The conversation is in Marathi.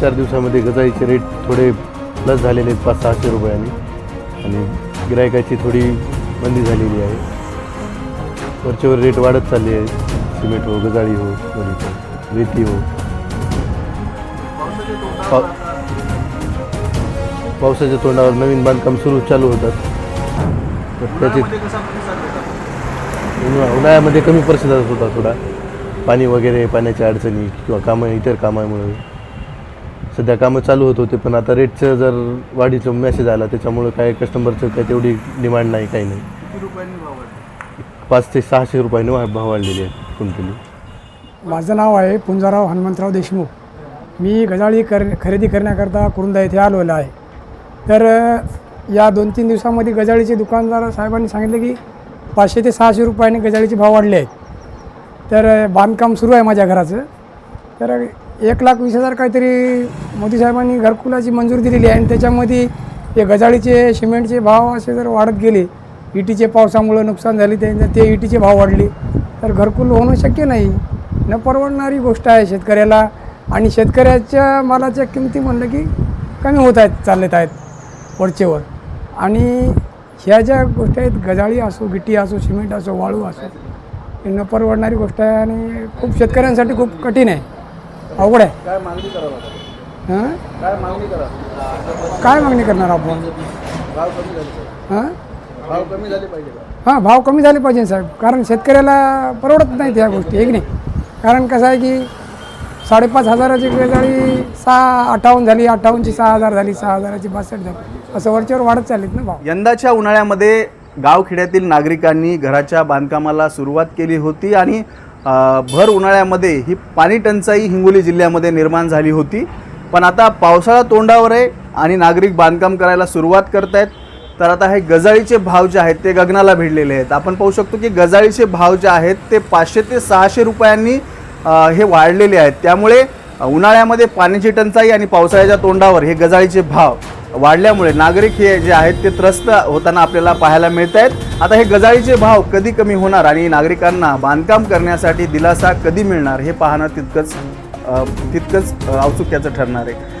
चार दिवसामध्ये गजाळीचे रेट थोडे प्लस झालेले आहेत पाच सहाशे रुपयांनी. आणि गिरायकाची थोडी मंदी झालेली आहे. वरच्यावर रेट वाढत चालले आहे. सिमेंट हो गजाळी हो, हो रेती हो. पाव पावसाच्या तोंडावर नवीन बांधकाम सुरू चालू होतात. तर त्याचे उन्हाळ्यामध्ये कमी प्रतिसाद होता थोडा. पाणी वगैरे पाण्याच्या अडचणी किंवा कामं इतर कामामुळे. सध्या कामं चालू होत होते पण आता रेटचं जर वाढीचा मेसेज आला त्याच्यामुळं काय कस्टमरचं काय तेवढी डिमांड नाही काही नाही. पाच ते सहाशे रुपयाने वा- भाव वाढलेले आहेत क्विंटली माझं नाव आहे पुंजाराव हनुमंतराव देशमुख. मी गजाळी कर खरेदी करण्याकरता कुरुंदा येथे आलेलो आहे. तर अ, या दोन तीन दिवसामध्ये गजाळीचे दुकानदार साहेबांनी सांगितलं की पाचशे ते सहाशे रुपयाने गजाळीचे भाव वाढले आहेत. तर अ, बांधकाम सुरू आहे माझ्या घराचं. तर एक लाख वीस हजार काहीतरी मोदी साहेबांनी घरकुलाची मंजुरी दिलेली आहे. आणि त्याच्यामध्ये हे गजाळीचे सिमेंटचे भाव असे जर वाढत गेले इटीचे पावसामुळं नुकसान झाले ते ते इटीचे भाव वाढले तर घरकुल होणं शक्य नाही. न परवडणारी गोष्ट आहे शेतकऱ्याला. आणि शेतकऱ्याच्या मालाच्या किमती म्हणलं की कमी होत आहेत चालत आहेत वरचेवर. आणि ह्या ज्या गोष्टी आहेत गजाळी असो गिट्टी असो सिमेंट असो वाळू असो ही न परवडणारी गोष्ट आहे आणि खूप शेतकऱ्यांसाठी खूप कठीण आहे. अवघड आहे. काय मागणी करावं हां? काय मागणी करा काय मागणी करणार आपण? भाव कमी झाले हां? भाव कमी झाले पाहिजे का? हां भाव कमी झाले पाहिजे साहेब. कारण शेतकऱ्याला परवडत नाहीत ह्या गोष्टी आहे की नाही? कारण कसं आहे की साडेपाच हजाराची गजाळी सहा अठ्ठावन्न झाली अठ्ठावन्नची सहा हजार झाली सहा हजाराची बासष्ट झाली. असं वरच्यावर वाढत चाललीत ना भाव. यंदाच्या उन्हाळ्यामध्ये गावखेड्यातील नागरिकांनी घराच्या बांधकामाला सुरुवात केली होती आणि भर उन्हाळ्यामध्ये ही पाणी टंचाई हिंगोली जिल्ह्यामध्ये निर्माण झाली होती. पण आता पावसाळा तोंडावर आहे आणि नागरिक बांधकाम करायला सुरुवात करतायत. तर आता हे गजाळीचे भाव जे आहेत ते गगनाला भिडलेले आहेत. आपण पाहू शकतो की गजाळीचे भाव जे आहेत ते पाचशे ते सहाशे रुपयांनी हे वाढलेले आहेत. त्यामुळे उन्हाळ्यामध्ये पाण्याची टंचाई आणि पावसाळ्याच्या तोंडावर हे गजाळीचे भाव वाढल्यामुळे नागरिक हे जे आहेत ते त्रस्त होताना आपल्याला पाहायला मिळत आहेत आता हे गजाळीचे भाव कधी कमी होणार आणि नागरिकांना बांधकाम करण्यासाठी दिलासा कधी मिळणार हे पाहणं तितकंच तितकंच औत्सुक्याचं ठरणार आहे.